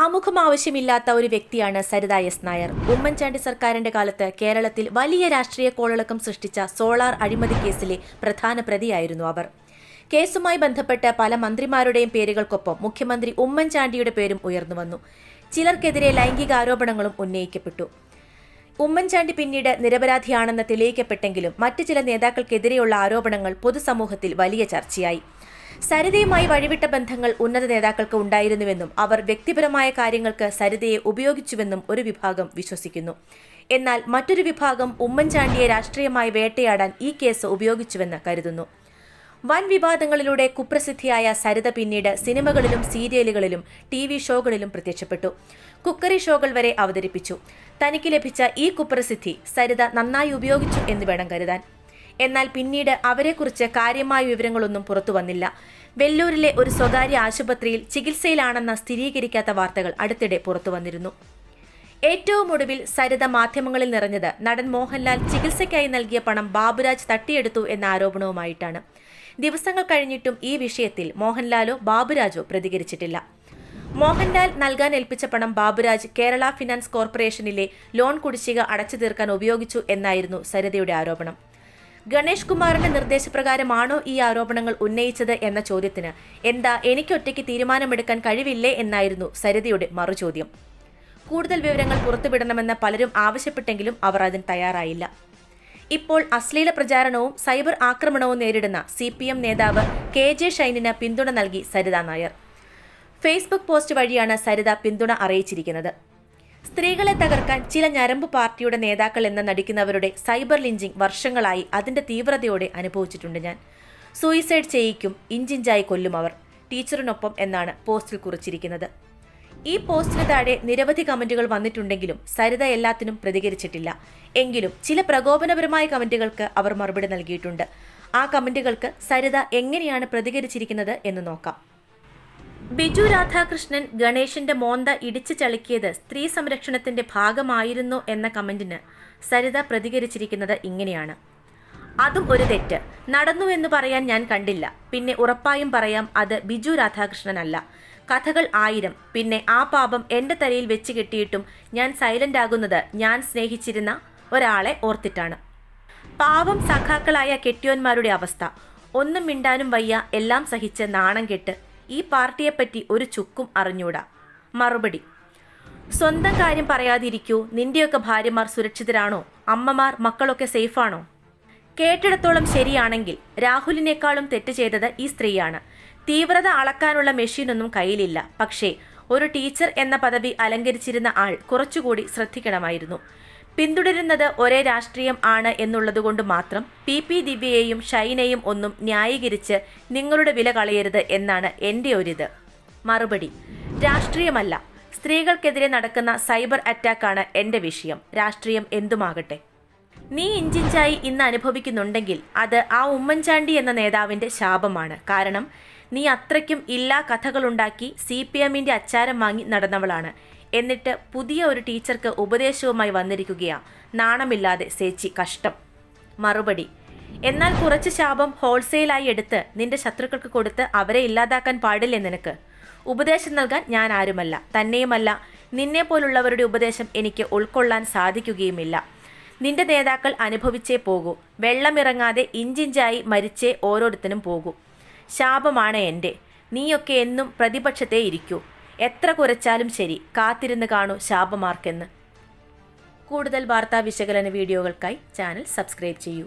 ആമുഖം ആവശ്യമില്ലാത്ത ഒരു വ്യക്തിയാണ് സരിത എസ് നായർ. ഉമ്മൻചാണ്ടി സർക്കാരിന്റെ കാലത്ത് കേരളത്തിൽ വലിയ രാഷ്ട്രീയ കോളിളക്കം സൃഷ്ടിച്ച സോളാർ അഴിമതി കേസിലെ പ്രധാന പ്രതിയായിരുന്നു അവർ. കേസുമായി ബന്ധപ്പെട്ട് പല മന്ത്രിമാരുടെയും പേരുകൾക്കൊപ്പം മുഖ്യമന്ത്രി ഉമ്മൻചാണ്ടിയുടെ പേരും ഉയർന്നുവന്നു ചിലർക്കെതിരെ ലൈംഗിക ആരോപണങ്ങളും ഉന്നയിക്കപ്പെട്ടു. ഉമ്മൻചാണ്ടി പിന്നീട് നിരപരാധിയാണെന്ന് തെളിയിക്കപ്പെട്ടെങ്കിലും മറ്റു ചില നേതാക്കൾക്കെതിരെയുള്ള ആരോപണങ്ങൾ പൊതുസമൂഹത്തിൽ വലിയ ചർച്ചയായി. സരിതയുമായി വഴിവിട്ട ബന്ധങ്ങൾ ഉന്നത നേതാക്കൾക്ക് ഉണ്ടായിരുന്നുവെന്നും അവർ വ്യക്തിപരമായ കാര്യങ്ങൾക്ക് സരിതയെ ഉപയോഗിച്ചുവെന്നും ഒരു വിഭാഗം വിശ്വസിക്കുന്നു. എന്നാൽ മറ്റൊരു വിഭാഗം ഉമ്മൻചാണ്ടിയെ രാഷ്ട്രീയമായി വേട്ടയാടാൻ ഈ കേസ് ഉപയോഗിച്ചുവെന്ന് കരുതുന്നു. വൻ വിവാദങ്ങളിലൂടെ കുപ്രസിദ്ധിയായ സരിത പിന്നീട് സിനിമകളിലും സീരിയലുകളിലും ടി വി ഷോകളിലും പ്രത്യക്ഷപ്പെട്ടു. കുക്കറി ഷോകൾ വരെ അവതരിപ്പിച്ചു. തനിക്ക് ലഭിച്ച ഈ കുപ്രസിദ്ധി സരിത നന്നായി ഉപയോഗിച്ചു എന്ന് വേണം കരുതാൻ. എന്നാൽ പിന്നീട് അവരെക്കുറിച്ച് കാര്യമായ വിവരങ്ങളൊന്നും പുറത്തു വന്നില്ല. വെല്ലൂരിലെ ഒരു സ്വകാര്യ ആശുപത്രിയിൽ ചികിത്സയിലാണെന്ന സ്ഥിരീകരിക്കാത്ത വാർത്തകൾ അടുത്തിടെ പുറത്തു വന്നിരുന്നു. ഏറ്റവും ഒടുവിൽ സരിത മാധ്യമങ്ങളിൽ നിറഞ്ഞത് നടൻ മോഹൻലാൽ ചികിത്സയ്ക്കായി നൽകിയ പണം ബാബുരാജ് തട്ടിയെടുത്തു എന്ന ആരോപണവുമായിട്ടാണ്. ദിവസങ്ങൾ കഴിഞ്ഞിട്ടും ഈ വിഷയത്തിൽ മോഹൻലാലോ ബാബുരാജോ പ്രതികരിച്ചിട്ടില്ല. മോഹൻലാൽ നൽകാൻ ഏൽപ്പിച്ച പണം ബാബുരാജ് കേരള ഫിനാൻസ് കോർപ്പറേഷനിലെ ലോൺ കുടിശ്ശിക അടച്ചു തീർക്കാൻ ഉപയോഗിച്ചു എന്നായിരുന്നു സരിതയുടെ ആരോപണം. ഗണേഷ് കുമാറിന്റെ നിർദ്ദേശപ്രകാരമാണോ ഈ ആരോപണങ്ങൾ ഉന്നയിച്ചത് എന്ന ചോദ്യത്തിന് എന്താ എനിക്കൊറ്റയ്ക്ക് തീരുമാനമെടുക്കാൻ കഴിവില്ലേ എന്നായിരുന്നു സരിതയുടെ മറുചോദ്യം. കൂടുതൽ വിവരങ്ങൾ പുറത്തുവിടണമെന്ന് പലരും ആവശ്യപ്പെട്ടെങ്കിലും അവർ അതിന് തയ്യാറായില്ല. ഇപ്പോൾ അശ്ലീല പ്രചാരണവും സൈബർ ആക്രമണവും നേരിടുന്ന സി പി എം നേതാവ് കെ ജെ ഷൈനിന് പിന്തുണ നൽകി സരിത നായർ. ഫേസ്ബുക്ക് പോസ്റ്റ് വഴിയാണ് സരിത പിന്തുണ അറിയിച്ചിരിക്കുന്നത്. സ്ത്രീകളെ തകർക്കാൻ ചില ഞരമ്പ് പാർട്ടിയുടെ നേതാക്കൾ എന്ന് നടിക്കുന്നവരുടെ സൈബർ ലിഞ്ചിങ് വർഷങ്ങളായി അതിന്റെ തീവ്രതയോടെ അനുഭവിച്ചിട്ടുണ്ട് ഞാൻ. സൂയിസൈഡ് ചെയ്യിക്കും ഇഞ്ചിഞ്ചായി കൊല്ലും അവർ. ടീച്ചറിനൊപ്പം എന്നാണ് പോസ്റ്റിൽ കുറിച്ചിരിക്കുന്നത്. ഈ പോസ്റ്റിന് താഴെ നിരവധി കമന്റുകൾ വന്നിട്ടുണ്ടെങ്കിലും സരിത എല്ലാത്തിനും പ്രതികരിച്ചിട്ടില്ല. എങ്കിലും ചില പ്രകോപനപരമായ കമന്റുകൾക്ക് അവർ മറുപടി നൽകിയിട്ടുണ്ട്. ആ കമന്റുകൾക്ക് സരിത എങ്ങനെയാണ് പ്രതികരിച്ചിരിക്കുന്നത് എന്ന് നോക്കാം. ബിജു രാധാകൃഷ്ണൻ ഗണേശന്റെ മോന്ത ഇടിച്ചു ചളുക്കിയത് സ്ത്രീ സംരക്ഷണത്തിന്റെ ഭാഗമായിരുന്നു എന്ന കമന്റിന് സരിത പ്രതികരിച്ചിരിക്കുന്നത് ഇങ്ങനെയാണ്. അതും ഒരു തെറ്റ്. നടന്നു എന്ന് പറയാൻ ഞാൻ കണ്ടില്ല. പിന്നെ ഉറപ്പായും പറയാം അത് ബിജു രാധാകൃഷ്ണനല്ല. കഥകൾ ആയിരം. പിന്നെ ആ പാപം എന്റെ തലയിൽ വെച്ച് കെട്ടിയിട്ടും ഞാൻ സൈലന്റ് ആകുന്നത് ഞാൻ സ്നേഹിച്ചിരുന്ന ഒരാളെ ഓർത്തിട്ടാണ്. പാവം സഖാക്കളായ കെട്ടിയോന്മാരുടെ അവസ്ഥ. ഒന്നും മിണ്ടാനും വയ്യ. എല്ലാം സഹിച്ച് നാണം കെട്ട് ഈ പാർട്ടിയെപ്പറ്റി ഒരു ചുക്കും അറിഞ്ഞൂടാ. മറുപടി സ്വന്തം കാര്യം പറയാതിരിക്കൂ. നിന്റെയൊക്കെ ഭാര്യമാർ സുരക്ഷിതരാണോ? അമ്മമാർ മക്കളൊക്കെ സേഫാണോ? കേട്ടിടത്തോളം ശരിയാണെങ്കിൽ രാഹുലിനേക്കാളും തെറ്റ് ചെയ്തത് ഈ സ്ത്രീയാണ്. തീവ്രത അളക്കാനുള്ള മെഷീനൊന്നും കയ്യിലില്ല. പക്ഷേ ഒരു ടീച്ചർ എന്ന പദവി അലങ്കരിച്ചിരുന്ന ആൾ കുറച്ചുകൂടി ശ്രദ്ധിക്കണമായിരുന്നു. പിന്തുടരുന്നത് ഒരേ രാഷ്ട്രീയം ആണ് എന്നുള്ളതുകൊണ്ട് മാത്രം പി പി ദിവ്യയെയും ഷൈനയും ഒന്നും ന്യായീകരിച്ച് നിങ്ങളുടെ വില കളയരുത് എന്നാണ് എന്റെ ഒരിത്. മറുപടി രാഷ്ട്രീയമല്ല. സ്ത്രീകൾക്കെതിരെ നടക്കുന്ന സൈബർ അറ്റാക്കാണ് എന്റെ വിഷയം. രാഷ്ട്രീയം എന്തുമാകട്ടെ? നീ ഇഞ്ചിഞ്ചായി ഇന്ന് അനുഭവിക്കുന്നുണ്ടെങ്കിൽ അത് ആ ഉമ്മൻചാണ്ടി എന്ന നേതാവിന്റെ ശാപമാണ്. കാരണം നീ അത്രയ്ക്കും ഇല്ലാ കഥകളുണ്ടാക്കി സി പി എമ്മിന്റെ അച്ചാരം വാങ്ങി നടന്നവളാണ്. എന്നിട്ട് പുതിയ ഒരു ടീച്ചർക്ക് ഉപദേശവുമായി വന്നിരിക്കുകയാ. നാണമില്ലാതെ സേച്ചി കഷ്ടം. മറുപടി എന്നാൽ കുറച്ച് ശാപം ഹോൾസെയിലായി എടുത്ത് നിന്റെ ശത്രുക്കൾക്ക് കൊടുത്ത് അവരെ ഇല്ലാതാക്കാൻ പാടില്ലേ നിനക്ക്? ഉപദേശം നൽകാൻ ഞാൻ ആരുമല്ല. തന്നെയുമല്ല നിന്നെ പോലുള്ളവരുടെ ഉപദേശം എനിക്ക് ഉൾക്കൊള്ളാൻ സാധിക്കുകയുമില്ല. നിന്റെ നേതാക്കൾ അനുഭവിച്ചേ പോകൂ. വെള്ളമിറങ്ങാതെ ഇഞ്ചിഞ്ചായി മരിച്ചേ ഓരോരുത്തരും പോകൂ. ശാപമാണ് എന്റെ നീയൊക്കെ എന്നും പ്രതിപക്ഷത്തെ ഇരിക്കൂ. എത്ര കുറച്ചാലും ശരി കാത്തിരുന്ന് കാണൂ ശാപമാർക്കെന്ന്. കൂടുതൽ വാർത്താ വിശകലന വീഡിയോകൾക്കായി ചാനൽ സബ്സ്ക്രൈബ് ചെയ്യൂ.